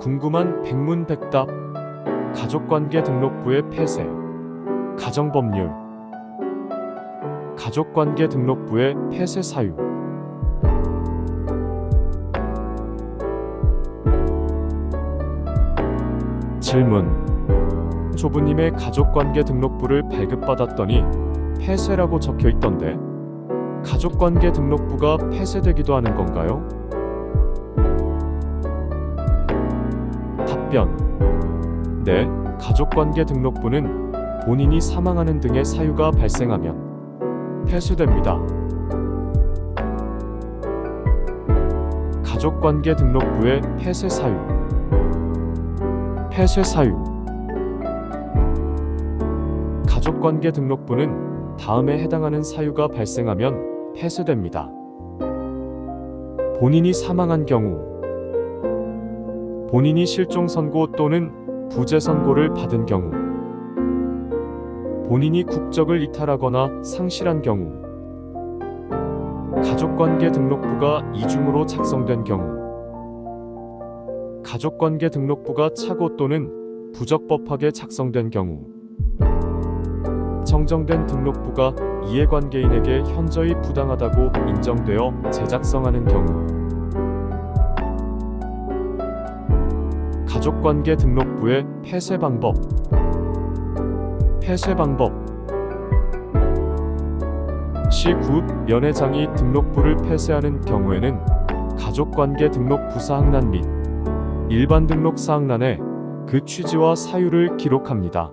궁금한 백문백답 가족관계 등록부의 폐쇄 가정법률 가족관계 등록부의 폐쇄 사유 질문 조부님의 가족관계 등록부를 발급받았더니 폐쇄라고 적혀 있던데 가족관계 등록부가 폐쇄되기도 하는 건가요? 답변 네, 가족관계 등록부는 본인이 사망하는 등의 사유가 발생하면 폐쇄됩니다. 가족관계 등록부의 폐쇄 사유 폐쇄 사유 가족관계 등록부는 다음에 해당하는 사유가 발생하면 폐쇄됩니다. 본인이 사망한 경우 본인이 실종 선고 또는 부재 선고를 받은 경우 본인이 국적을 이탈하거나 상실한 경우 가족관계 등록부가 이중으로 작성된 경우 가족관계 등록부가 착오 또는 부적법하게 작성된 경우 정정된 등록부가 이해관계인에게 현저히 부당하다고 인정되어 재작성하는 경우 가족관계 등록부의 폐쇄 방법 폐쇄 방법 시9 연회장이 등록부를 폐쇄하는 경우에는 가족관계 등록 부사항란 및 일반 등록 사항란에 그 취지와 사유를 기록합니다.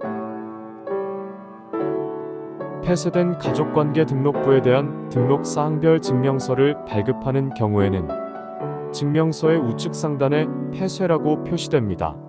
폐쇄된 가족관계 등록부에 대한 등록 사항별 증명서를 발급하는 경우에는 증명서의 우측 상단에 폐쇄라고 표시됩니다.